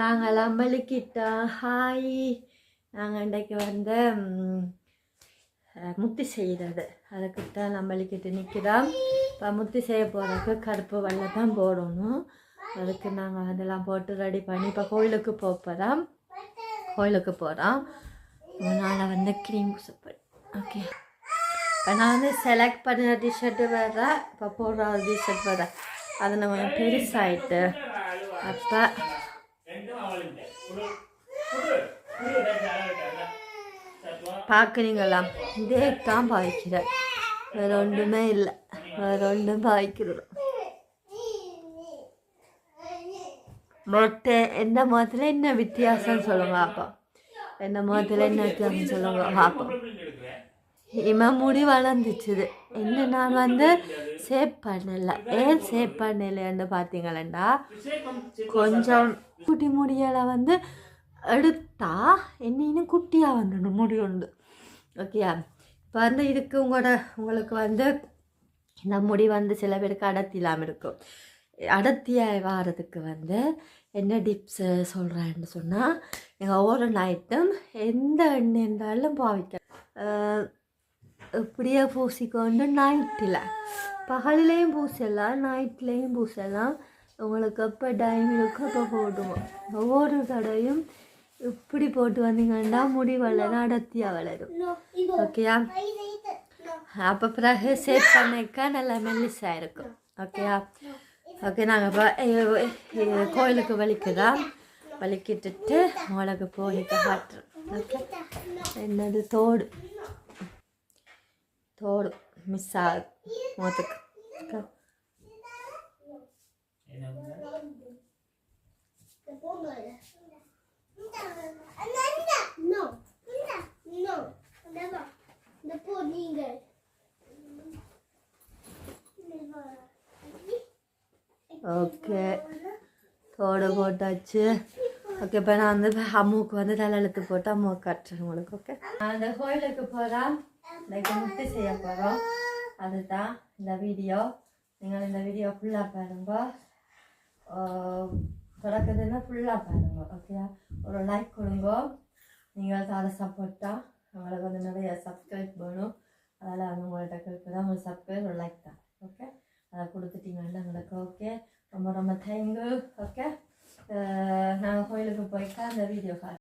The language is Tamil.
நாங்கள்லாம் பலிக்கிட்டோம் ஹாய். நாங்கள் இன்றைக்கு வந்து முத்தி செய்கிறது அதுக்கிட்ட நம்மளுக்கிட்டு நிற்கிறோம் இப்போ முத்தி செய்ய போகிறதுக்கு கருப்பு வெள்ளை தான் போடணும். அதுக்கு நாங்கள் அதெல்லாம் போட்டு ரெடி பண்ணி இப்போ கோயிலுக்கு போக போகிறோம் கோயிலுக்கு போகிறோம் அதனால் வந்து க்ரீம் பூசப்படு ஓகே இப்போ நான் வந்து செலக்ட் பண்ணுற டிஷர்ட்டு வேறு இப்போ போடுற ஒரு டிஷர்ட் வேறு. அது நம்ம பெருசாகிட்டு அப்போ பார்க்குறீங்களா? இதே தான் பாய்க்கிறேன். வேறு ஒன்றுமே இல்லை. வேறு ஒன்றும் பாய்க்கிறோம் பட் எந்த முகத்தில் என்ன வித்தியாசம் சொல்லுங்க அப்போ எந்த முகத்தில் என்ன வித்தியாசம் சொல்லுங்க பார்ப்போம் இவன் முடி வளர்ந்துச்சுது என்ன நான் வந்து சேவ் பண்ணலை ஏன் சேவ் பண்ணலைன்னு பார்த்தீங்களா கொஞ்சம் குட்டி முடியலை வந்து எடுத்தா என்ன குட்டியாக வந்துடும் முடி உண்டு ஓகேயா இப்போ வந்து இதுக்கு உங்களோட உங்களுக்கு வந்து இந்த முடி வந்து சில பேருக்கு அடர்த்தி இல்லாமல் இருக்கும் அடர்த்தியாக வாரதுக்கு வந்து என்ன டிப்ஸு சொல்கிறேன்னு சொன்னால் எங்கள் ஒவ்வொரு நைட்டும் எந்த எண்ணெய் இருந்தாலும் பாவிக்க இப்படியே பூசிக்கொண்டு நைட்டில் பகலிலையும் பூசலாம் நைட்லேயும் பூசலாம் உங்களுக்கு எப்போ டைம் இருக்கோ அப்போ போடுவோம் ஒவ்வொரு தடையும் இப்படி போட்டு வந்தீங்கன்னா முடி வளர அடர்த்தியாக வளரும் ஓகேயா அப்போ பிறகு சேவ் பண்ணிக்க நல்லா மெல்லிஸாக இருக்கும் ஓகேயா ஓகே நாங்கள் இப்போ கோயிலுக்கு வலிக்குதான் வலிக்கிட்டுட்டு உங்களுக்கு போலிக்க காட்டுறோம் ஓகே என்னது தோடு தோடு மிஸ் ஆகுது முகத்துக்கு. Okay okay. தோடு போட்டாச்சு. ஓகே இப்போ நான் வந்து அம்முக்கு வந்து தலையெழுத்து போட்டு அம்முக்கு கட்டுறேன் உங்களுக்கு ஓகே? அந்த கோயிலுக்கு போகிறேன் இன்னைக்கு முட்டி செய்ய போகிறோம் அதுதான் இந்த வீடியோ. நீங்கள் இந்த வீடியோ ஃபுல்லாக பாருங்க. தொடக்கத்துனா ஃபுல்லாக பாருங்க ஓகே ஒரு லைக் கொடுங்க. நீங்கள் தர சப்போர்ட்டாக உங்களுக்கு வந்து நிறைய சப்ஸ்கிரைப் வேணும். அதனால் வந்து உங்கள்கிட்ட கேட்குறதா உங்களுக்கு சப்ஸ்கிரைப் ஒரு லைக் தான் ஓகே அதை கொடுத்துட்டீங்கன்னா எங்களுக்கு ஓகே ரொம்ப ரொம்ப தேங்க்யூ ஓகே நாங்கள் கோயிலுக்கு போயிட்டா அந்த வீடியோ காட்டுறோம்